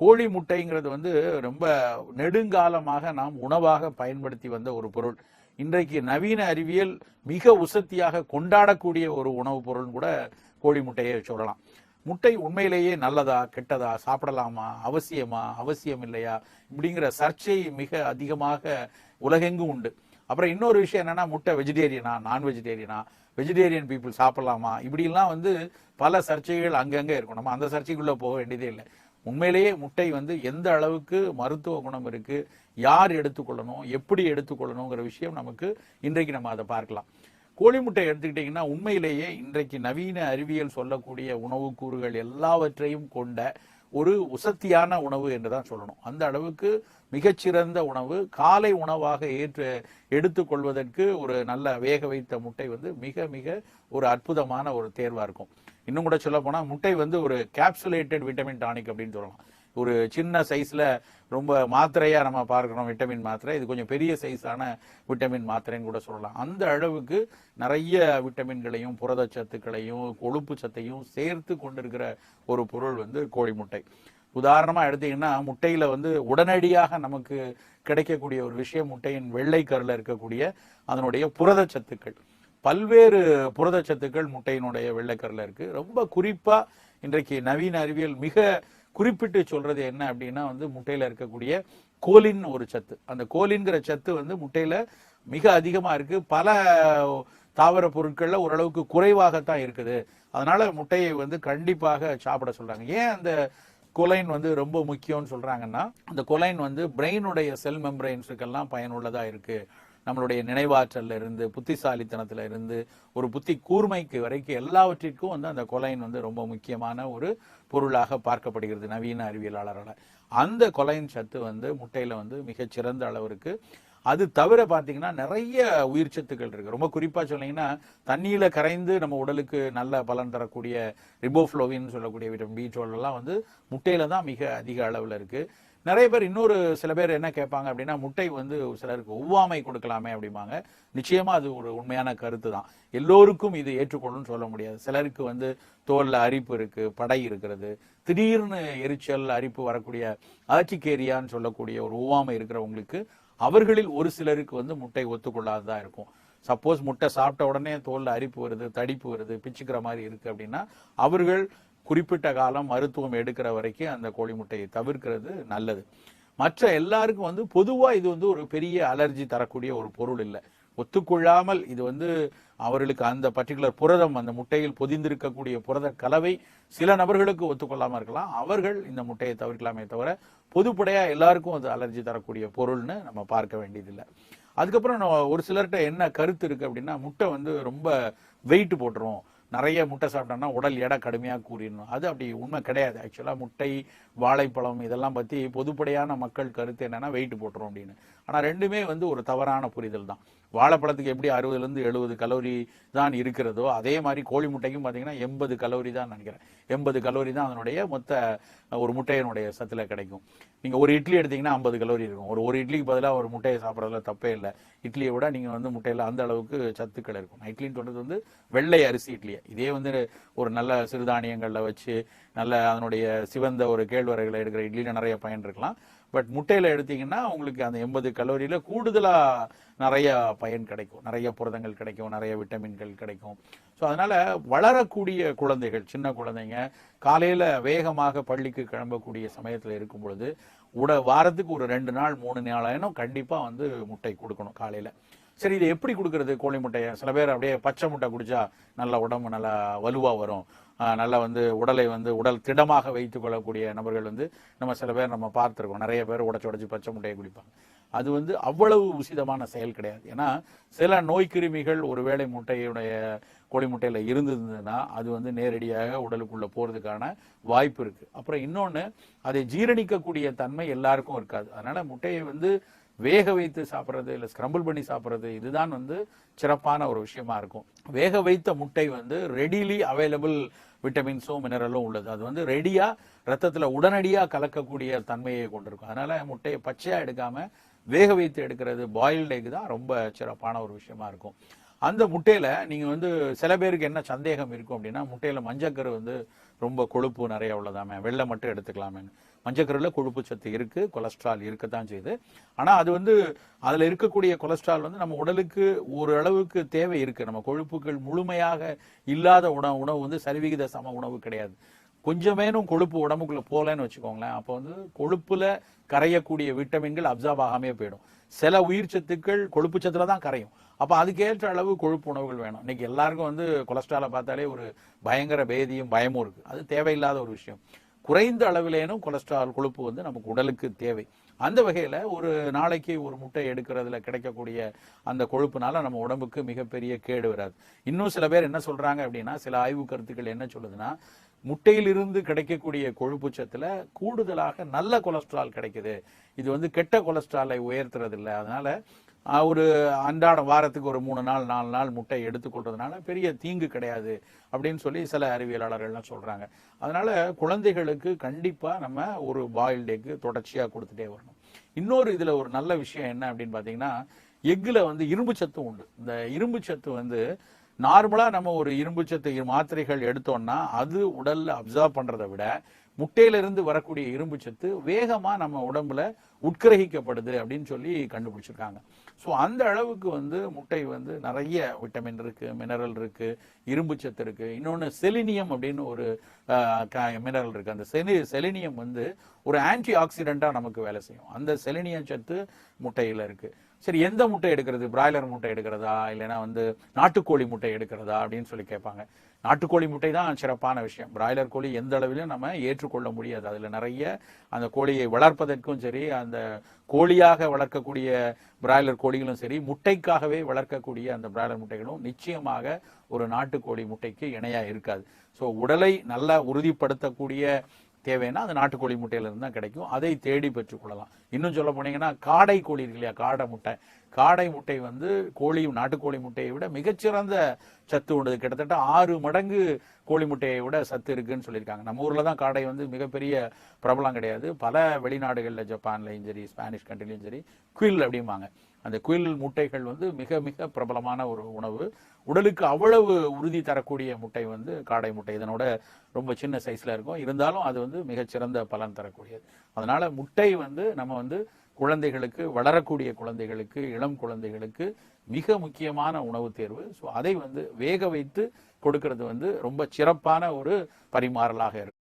கோழி முட்டைங்கிறது வந்து ரொம்ப நெடுங்காலமாக நாம் உணவாக பயன்படுத்தி வந்த ஒரு பொருள். இன்றைக்கு நவீன அறிவியல் மிக உசத்தியாக கொண்டாடக்கூடிய ஒரு உணவுப் பொருள் கூட கோழி முட்டையை சொல்லலாம். முட்டை உண்மையிலேயே நல்லதா கெட்டதா சாப்பிடலாமா அவசியமா அவசியம் இல்லையா இப்படிங்கிற சர்ச்சை மிக அதிகமாக உலகெங்கும் உண்டு. அப்புறம் இன்னொரு விஷயம் என்னன்னா முட்டை வெஜிடேரியனா நான் வெஜிடேரியனா வெஜிடேரியன் பீப்புள் சாப்பிடலாமா? இப்படிலாம் வந்து பல சர்ச்சைகள் அங்கங்கே இருக்கும். நம்ம அந்த சர்ச்சைக்குள்ளே போக வேண்டியதே இல்லை. உண்மையிலேயே முட்டை வந்து எந்த அளவுக்கு மருத்துவ குணம் இருக்கு யார் எடுத்துக்கொள்ளணும் எப்படி எடுத்துக்கொள்ளணுங்கிற விஷயம் நமக்கு இன்றைக்கு நம்ம அதை பார்க்கலாம். கோழி முட்டை எடுத்துக்கிட்டிங்கன்னா உண்மையிலேயே இன்றைக்கு நவீன அறிவியல் சொல்லக்கூடிய உணவு கூறுகள் எல்லாவற்றையும் கொண்ட ஒரு உசத்தியான உணவு என்று தான் சொல்லணும். அந்த அளவுக்கு மிகச்சிறந்த உணவு காலை உணவாக ஏற்று எடுத்துக்கொள்வதற்கு ஒரு நல்ல வேக வைத்த முட்டை வந்து மிக மிக ஒரு அற்புதமான ஒரு தேர்வாக இருக்கும். இன்னும் கூட சொல்ல போனால் முட்டை வந்து ஒரு கேப்சுலேட்டட் விட்டமின் டானிக் அப்படின்னு சொல்லலாம். ஒரு சின்ன சைஸில் ரொம்ப மாத்திரையாக நம்ம பார்க்குறோம் விட்டமின் மாத்திரை. இது கொஞ்சம் பெரிய சைஸான விட்டமின் மாத்திரைன்னு கூட சொல்லலாம். அந்த அளவுக்கு நிறைய விட்டமின்களையும் புரதச்சத்துக்களையும் கொழுப்பு சத்தையும் சேர்த்து கொண்டிருக்கிற ஒரு பொருள் வந்து கோழி முட்டை. உதாரணமாக எடுத்தீங்கன்னா முட்டையில் வந்து உடனடியாக நமக்கு கிடைக்கக்கூடிய ஒரு விஷயம் முட்டையின் வெள்ளை கரில் இருக்கக்கூடிய அதனுடைய புரதச்சத்துக்கள். பல்வேறு புரதச்சத்துக்கள் முட்டையினுடைய வெள்ளைக்கரில் இருக்குது ரொம்ப குறிப்பாக இன்றைக்கு நவீன அறிவியல் மிக குறிப்பிட்டு சொல்கிறது என்ன அப்படின்னா வந்து முட்டையில் இருக்கக்கூடிய கோலின் ஒரு சத்து. அந்த கோலின்கிற சத்து வந்து முட்டையில் மிக அதிகமாக இருக்குது பல தாவர பொருட்களில் ஓரளவுக்கு குறைவாகத்தான் இருக்குது. அதனால் முட்டையை வந்து கண்டிப்பாக சாப்பிட சொல்கிறாங்க ஏன் அந்த கொலைன் வந்து ரொம்ப முக்கியம்னு சொல்கிறாங்கன்னா அந்த கொலைன் வந்து பிரெயினுடைய செல் மெம்பரைன்ஸுக்கெல்லாம் பயனுள்ளதாக இருக்குது நம்மளுடைய நினைவாற்றல்ல இருந்து புத்திசாலித்தனத்துல இருந்து ஒரு புத்தி கூர்மைக்கு வரைக்கும் எல்லாவற்றிற்கும் வந்து அந்த கொலைன் வந்து ரொம்ப முக்கியமான ஒரு பொருளாக பார்க்கப்படுகிறது நவீன அறிவியலாளரால். அந்த கொலையின் சத்து வந்து முட்டையில வந்து மிகச்சிறந்த அளவிற்கு அது தவிர பார்த்தீங்கன்னா நிறைய உயிர் சத்துக்கள் இருக்கு. ரொம்ப குறிப்பா சொன்னீங்கன்னா தண்ணியில கரைந்து நம்ம உடலுக்கு நல்ல பலன் தரக்கூடிய ரிபோஃப்ளோவின்னு சொல்லக்கூடிய விட்டமின் பி டுவெல் எல்லாம் வந்து முட்டையில தான் மிக அதிக அளவுல இருக்கு. நிறைய பேர் இன்னொரு சில பேர் என்ன கேட்பாங்க அப்படின்னா முட்டை வந்து சிலருக்கு ஒவ்வாமை கொடுக்கலாமே அப்படிம்பாங்க. நிச்சயமா அது ஒரு உண்மையான கருத்து தான் எல்லோருக்கும் இது ஏற்றுக்கொள்ளும்னு சொல்ல முடியாது. சிலருக்கு வந்து தோல்ல அரிப்பு இருக்கு படை இருக்கிறது. திடீர்னு எரிச்சல் அரிப்பு வரக்கூடிய ஆர்டிகேரியான்னு சொல்லக்கூடிய ஒரு ஒவ்வாமை இருக்கிறவங்களுக்கு அவர்களில் ஒரு சிலருக்கு வந்து முட்டை ஒத்துக்கொள்ளாததா இருக்கும். சப்போஸ் முட்டை சாப்பிட்ட உடனே தோல்ல அரிப்பு வருது தடிப்பு வருது பிச்சுக்கிற மாதிரி இருக்கு அப்படின்னா அவர்கள் குறிப்பிட்ட காலம் மருத்துவம் எடுக்கிற வரைக்கும் அந்த கோழி முட்டையை தவிர்க்கிறது நல்லது. மற்ற எல்லாருக்கும் வந்து பொதுவாக இது வந்து ஒரு பெரிய அலர்ஜி தரக்கூடிய ஒரு பொருள் இல்லை. ஒத்துக்கொள்ளாமல் இது வந்து அவர்களுக்கு அந்த பர்டிகுலர் புரதம் அந்த முட்டையில் பொதிந்திருக்கக்கூடிய புரத கலவை சில நபர்களுக்கு ஒத்துக்கொள்ளாமல் இருக்கலாம். அவர்கள் இந்த முட்டையை தவிர்க்கலாமே தவிர பொதுப்படையாக எல்லாருக்கும் அது அலர்ஜி தரக்கூடிய பொருள்னு நம்ம பார்க்க வேண்டியதில்லை. அதுக்கப்புறம் ஒரு சிலர்கிட்ட என்ன கருத்து இருக்குது அப்படின்னா முட்டை வந்து ரொம்ப வெயிட் போட்டுரும். நிறைய முட்டை சாப்பிட்டோம்னா உடல் எடை கடுமையாக கூறிடணும் அது அப்படி உண்மை கிடையாது. ஆக்சுவலாக முட்டை வாழைப்பழம் இதெல்லாம் பற்றி பொதுப்படையான மக்கள் கருத்து என்னென்னா வெயிட் போட்டுரும் அப்படின்னு. ஆனால் ரெண்டுமே வந்து ஒரு தவறான புரிதல் தான். வாழைப்பழத்துக்கு எப்படி அறுபதுலேருந்து எழுபது கலோரி தான் இருக்கிறதோ அதே மாதிரி கோழி முட்டைக்கும் பார்த்தீங்கன்னா எண்பது கலோரி தான் நினைக்கிறேன். எண்பது கலோரி தான் அதனுடைய மொத்த ஒரு முட்டையினுடைய சத்தில் கிடைக்கும். நீங்கள் ஒரு இட்லி எடுத்தீங்கன்னா ஐம்பது கலோரி இருக்கும். ஒரு ஒரு இட்லிக்கு பதிலாக ஒரு முட்டையை சாப்பிட்றதுல தப்பே இல்லை. இட்லியை விட நீங்கள் வந்து முட்டையில் அந்த அளவுக்கு சத்துக்கள் இருக்கும். நான் இட்லின்னு சொல்கிறது வந்து வெள்ளை அரிசி இட்லியை. இதே வந்து ஒரு நல்ல சிறுதானியங்களில் வச்சு நல்ல அதனுடைய சிவந்த ஒரு கேழ்வரகுல எடுக்கிற இட்லியில நிறைய பயன் இருக்கலாம். பட் முட்டையில் எடுத்தீங்கன்னா உங்களுக்கு அந்த எண்பது கலோரியில் கூடுதலாக நிறைய பயன் கிடைக்கும். நிறைய புரதங்கள் கிடைக்கும் நிறைய விட்டமின்கள் கிடைக்கும். ஸோ அதனால் வளரக்கூடிய குழந்தைகள் சின்ன குழந்தைங்க காலையில் வேகமாக பள்ளிக்கு கிளம்பக்கூடிய சமயத்தில் இருக்கும் பொழுது உட வாரத்துக்கு ஒரு ரெண்டு நாள் மூணு நாளாயினும் கண்டிப்பாக வந்து முட்டை கொடுக்கணும் காலையில். சரி இதை எப்படி கொடுக்கறது கோழி முட்டையை? சில பேர் அப்படியே பச்சை முட்டை குடிச்சா நல்ல உடம்பு நல்லா வலுவாக வரும். நல்லா வந்து உடலை வந்து உடல் திடமாக வைத்து கொள்ளக்கூடிய நபர்கள் வந்து நம்ம சில பேர் நம்ம பார்த்துருக்கோம். நிறைய பேர் உடச்சு உடச்சி பச்சை முட்டையை குடிப்பாங்க. அது வந்து அவ்வளவு உசிதமான செயல் கிடையாது. ஏன்னா சில நோய் கிருமிகள் ஒருவேளை முட்டையுடைய கோழி முட்டையில் இருந்ததுன்னா அது வந்து நேரடியாக உடலுக்குள்ளே போகிறதுக்கான வாய்ப்பு இருக்குது அப்புறம் இன்னொன்று அதை ஜீரணிக்கக்கூடிய தன்மை எல்லாருக்கும் இருக்காது. அதனால் முட்டையை வந்து வேக வைத்து சாப்பிட்றது இல்லை ஸ்க்ரம்பிள் பண்ணி சாப்பிட்றது இதுதான் வந்து சிறப்பான ஒரு விஷயமா இருக்கும். வேக வைத்த முட்டை வந்து ரெடிலி அவைலபிள் விட்டமின்ஸும் மினரலும் உள்ளது. அது வந்து ரெடியாக ரத்தத்தில் உடனடியாக கலக்கக்கூடிய தன்மையை கொண்டிருக்கும். அதனால முட்டையை பச்சையாக எடுக்காமல் வேக வைத்து எடுக்கிறது பாயில்டு எக் தான் ரொம்ப சிறப்பான ஒரு விஷயமா இருக்கும். அந்த முட்டையில் நீங்கள் வந்து சில பேருக்கு என்ன சந்தேகம் இருக்கும் அப்படின்னா முட்டையில் மஞ்சக்கரு வந்து ரொம்ப கொழுப்பு நிறைய உள்ளதாமே. வெள்ளை மட்டும் எடுத்துக்கலாமே மஞ்சக்கருவில் கொழுப்பு சத்து இருக்கு கொலஸ்ட்ரால் இருக்கத்தான் செய்யுது. ஆனா அது வந்து அதுல இருக்கக்கூடிய கொலஸ்ட்ரால் வந்து நம்ம உடலுக்கு ஒரு அளவுக்கு தேவை இருக்கு. நம்ம கொழுப்புகள் முழுமையாக இல்லாத உணவு உணவு வந்து சரிவிகித சம உணவு கிடையாது. கொஞ்சமேனும் கொழுப்பு உடம்புக்குள்ள போகலன்னு வச்சுக்கோங்களேன். அப்போ வந்து கொழுப்புல கரையக்கூடிய விட்டமின்கள் அப்சர்வ் ஆகாமே போயிடும். சில உயிர் சத்துக்கள் கொழுப்பு சத்துல தான் கரையும். அப்போ அதுக்கேற்ற அளவு கொழுப்பு உணவுகள் வேணும். இன்னைக்கு எல்லாருக்கும் வந்து கொலஸ்ட்ராலை பார்த்தாலே ஒரு பயங்கர பேதியும் பயமும் இருக்குது அது தேவையில்லாத ஒரு விஷயம். குறைந்த அளவிலேனும் கொலஸ்ட்ரால் கொழுப்பு வந்து நமக்கு உடலுக்கு தேவை. அந்த வகையில் ஒரு நாளைக்கு ஒரு முட்டை எடுக்கிறதுல கிடைக்கக்கூடிய அந்த கொழுப்புனால நம்ம உடம்புக்கு மிகப்பெரிய கேடு வராது. இன்னும் சில பேர் என்ன சொல்கிறாங்க அப்படின்னா சில ஆய்வு கருத்துக்கள் என்ன சொல்லுதுன்னா முட்டையிலிருந்து கிடைக்கக்கூடிய கொழுப்பு சத்தில் கூடுதலாக நல்ல கொலஸ்ட்ரால் கிடைக்குது. இது வந்து கெட்ட கொலஸ்ட்ராலை உயர்த்துறது இல்லை அதனால ஒரு அன்றாட வாரத்துக்கு ஒரு மூணு நாள் நாலு நாள் முட்டை எடுத்துக்கொள்றதுனால பெரிய தீங்கு கிடையாது அப்படின்னு சொல்லி சில அறிவியலாளர்கள்லாம் சொல்கிறாங்க அதனால் குழந்தைகளுக்கு கண்டிப்பாக நம்ம ஒரு பாயில்டு எக்கு தொடர்ச்சியாக கொடுத்துட்டே வரணும். இன்னொரு இதில் ஒரு நல்ல விஷயம் என்ன அப்படின்னு பார்த்தீங்கன்னா எக்கில் வந்து இரும்பு சத்து உண்டு. இந்த இரும்பு சத்து வந்து நார்மலாக நம்ம ஒரு இரும்பு சத்து மாத்திரைகள் எடுத்தோம்னா அது உடலில் அப்சர்வ் பண்ணுறதை விட முட்டையிலிருந்து வரக்கூடிய இரும்பு சத்து வேகமாக நம்ம உடம்புல உட்கிரகிக்கப்படுது அப்படின்னு சொல்லி கண்டுபிடிச்சிருக்காங்க. ஸோ அந்த அளவுக்கு வந்து முட்டை வந்து நிறைய விட்டமின் இருக்குது மினரல் இருக்குது இரும்பு சத்து இருக்குது இன்னொன்று செலினியம் அப்படின்னு ஒரு மினரல் இருக்குது அந்த செலி செலினியம் வந்து ஒரு ஆன்டி ஆக்சிடெண்ட்டாக நமக்கு வேலை செய்யும். அந்த செலினியம் சத்து முட்டையில் இருக்குது சரி எந்த முட்டை எடுக்கிறது? பிராய்லர் முட்டை எடுக்கிறதா? இல்லைன்னா வந்து நாட்டுக்கோழி முட்டை எடுக்கிறதா? அப்படின்னு சொல்லி கேட்பாங்க. நாட்டுக்கோழி முட்டை தான் சிறப்பான விஷயம். பிராய்லர் கோழி எந்த அளவிலும் நம்ம ஏற்றுக்கொள்ள முடியாது. அதில் நிறைய அந்த கோழியை வளர்ப்பதற்கும் சரி அந்த கோழியாக வளர்க்கக்கூடிய பிராய்லர் கோழிகளும் சரி முட்டைக்காகவே வளர்க்கக்கூடிய அந்த பிராய்லர் முட்டைகளும் நிச்சயமாக ஒரு நாட்டுக்கோழி முட்டைக்கு இணையாக இருக்காது. ஸோ உடலை நல்லா உறுதிப்படுத்தக்கூடிய தேவைன்னா அது நாட்டுக்கோழி முட்டையிலிருந்து தான் கிடைக்கும். அதை தேடி பெற்றுக்கொள்ளலாம் இன்னும் சொல்ல போனீங்கன்னா காடை கோழி இருக்கு இல்லையா? காடை முட்டை. காடை முட்டை வந்து கோழி நாட்டுக்கோழி முட்டையை விட மிகச்சிறந்த சத்து உண்டு கிட்டத்தட்ட ஆறு மடங்கு கோழி முட்டையை விட சத்து இருக்குன்னு சொல்லியிருக்காங்க. நம்ம ஊரில் தான் காடை வந்து மிகப்பெரிய பிரபலம் கிடையாது. பல வெளிநாடுகளில் ஜப்பான்லையும் சரி ஸ்பானிஷ் கண்ட்ரிலையும் சரி குயில் அப்படிம்பாங்க. அந்த குயில் முட்டைகள் வந்து மிக மிக பிரபலமான ஒரு உணவு. உடலுக்கு அவ்வளவு உறுதி தரக்கூடிய முட்டை வந்து காடை முட்டை. இதனோட ரொம்ப சின்ன சைஸில் இருக்கும். இருந்தாலும் அது வந்து மிகச்சிறந்த பலன் தரக்கூடியது. அதனால் முட்டை வந்து நம்ம வந்து குழந்தைகளுக்கு வளரக்கூடிய குழந்தைகளுக்கு இளம் குழந்தைகளுக்கு மிக முக்கியமான உணவு தேர்வு. ஸோ அதை வந்து வேக வைத்து கொடுக்கறது வந்து ரொம்ப சிறப்பான ஒரு பரிமாறலாக இருக்கும்